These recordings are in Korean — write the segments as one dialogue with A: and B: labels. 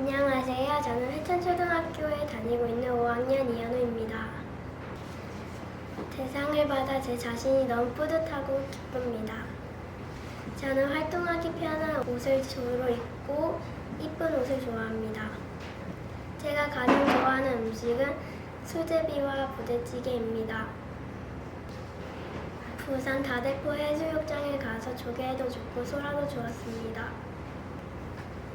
A: 안녕하세요. 저는 회천초등학교에 다니고 있는 5학년 이현우입니다. 대상을 받아 제 자신이 너무 뿌듯하고 기쁩니다. 저는 활동하기 편한 옷을 주로 입고 이쁜 옷을 좋아합니다. 제가 가장 좋아하는 음식은 수제비와 부대찌개입니다. 부산 다대포 해수욕장에 가서 조개도 좋고 소라도 좋았습니다.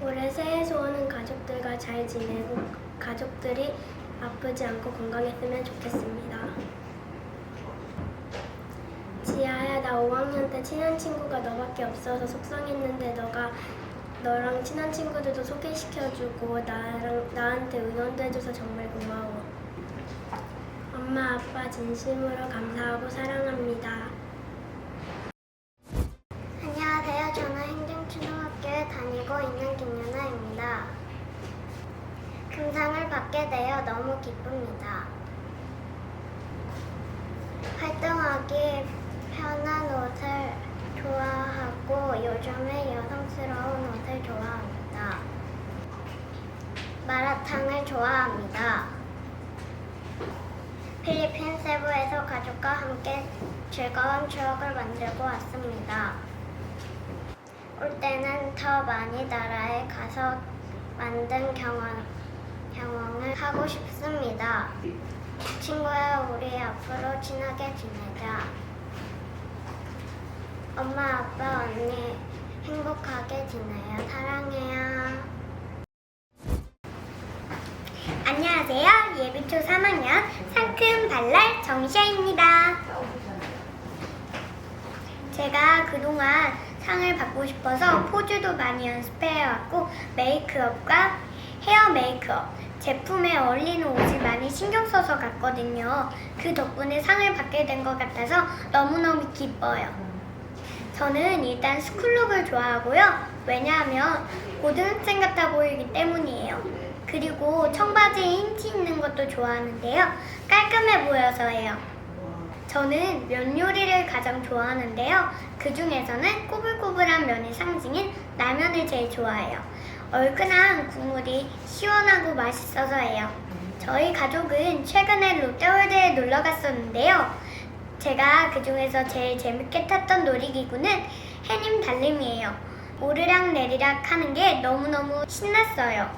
A: 올해 새해 소원은 가족들과 잘 지내고 가족들이 아프지 않고 건강했으면 좋겠습니다. 지아야 나 5학년 때 친한 친구가 너밖에 없어서 속상했는데 너가 너랑 친한 친구들도 소개시켜주고 나랑 나한테 응원도 해줘서 정말 고마워. 엄마 아빠 진심으로 감사하고 사랑합니다. 있는 김연아입니다. 금상을 받게 되어 너무 기쁩니다. 활동하기 편한 옷을 좋아하고 요즘에 여성스러운 옷을 좋아합니다. 마라탕을 좋아합니다. 필리핀 세부에서 가족과 함께 즐거운 추억을 만들고 왔습니다. 올 때는 더 많이 나라에 가서 만든 경험, 경험을 하고 싶습니다. 친구야, 우리 앞으로 친하게 지내자. 엄마, 아빠, 언니 행복하게 지내요. 사랑해요. 안녕하세요. 예비초 3학년 상큼 발랄 정시아입니다. 제가 그동안 상을 받고 싶어서 포즈도 많이 연습해왔고 메이크업과 헤어 메이크업, 제품에 어울리는 옷을 많이 신경 써서 갔거든요. 그 덕분에 상을 받게 된 것 같아서 너무너무 기뻐요. 저는 일단 스쿨룩을 좋아하고요. 왜냐하면 고등학생 같아 보이기 때문이에요. 그리고 청바지에 힘치 있는 것도 좋아하는데요. 깔끔해 보여서예요. 저는 면 요리를 가장 좋아하는데요. 그 중에서는 꼬불꼬불한 면의 상징인 라면을 제일 좋아해요. 얼큰한 국물이 시원하고 맛있어서예요. 저희 가족은 최근에 롯데월드에 놀러 갔었는데요. 제가 그 중에서 제일 재밌게 탔던 놀이기구는 해님 달림이에요. 오르락 내리락 하는 게 너무너무 신났어요.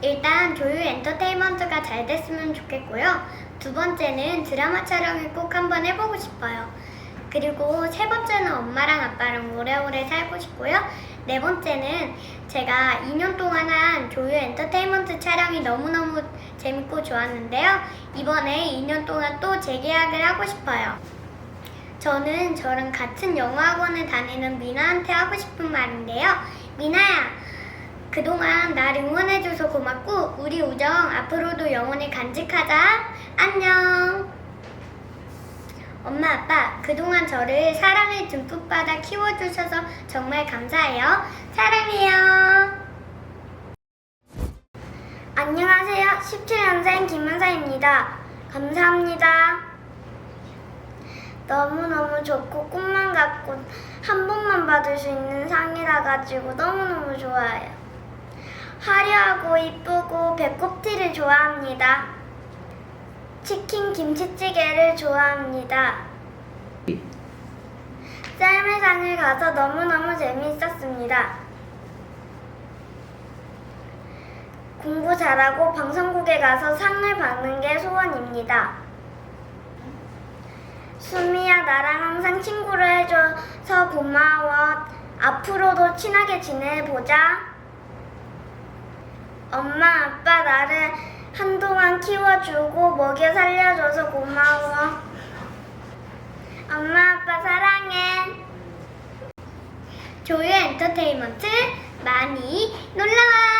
A: 일단 조유 엔터테인먼트가 잘 됐으면 좋겠고요. 두 번째는 드라마 촬영을 꼭 한번 해보고 싶어요. 그리고 세 번째는 엄마랑 아빠랑 오래오래 살고 싶고요. 네 번째는 제가 2년 동안 한 조유 엔터테인먼트 촬영이 너무너무 재밌고 좋았는데요. 이번에 2년 동안 또 재계약을 하고 싶어요. 저는 저랑 같은 영어학원을 다니는 미나한테 하고 싶은 말인데요. 미나야, 그동안 날 응원해줘서 고맙고 우리 우정 앞으로도 영원히 간직하자. 안녕. 엄마 아빠 그동안 저를 사랑을 듬뿍 받아 키워주셔서 정말 감사해요. 사랑해요. 안녕하세요. 17년생 김은사입니다. 감사합니다. 너무너무 좋고 꿈만 같고 한 번만 받을 수 있는 상이라 가지고 너무너무 좋아요. 화려하고 이쁘고 배꼽티를 좋아합니다. 치킨 김치찌개를 좋아합니다. 쌀매상을 가서 너무너무 재미있었습니다. 공부 잘하고 방송국에 가서 상을 받는 게 소원입니다. 수미야, 나랑 항상 친구를 해줘서 고마워. 앞으로도 친하게 지내보자. 엄마, 아빠 나를 한동안 키워주고 먹여 살려줘서 고마워. 엄마, 아빠 사랑해. 조유 엔터테인먼트 많이 놀러와!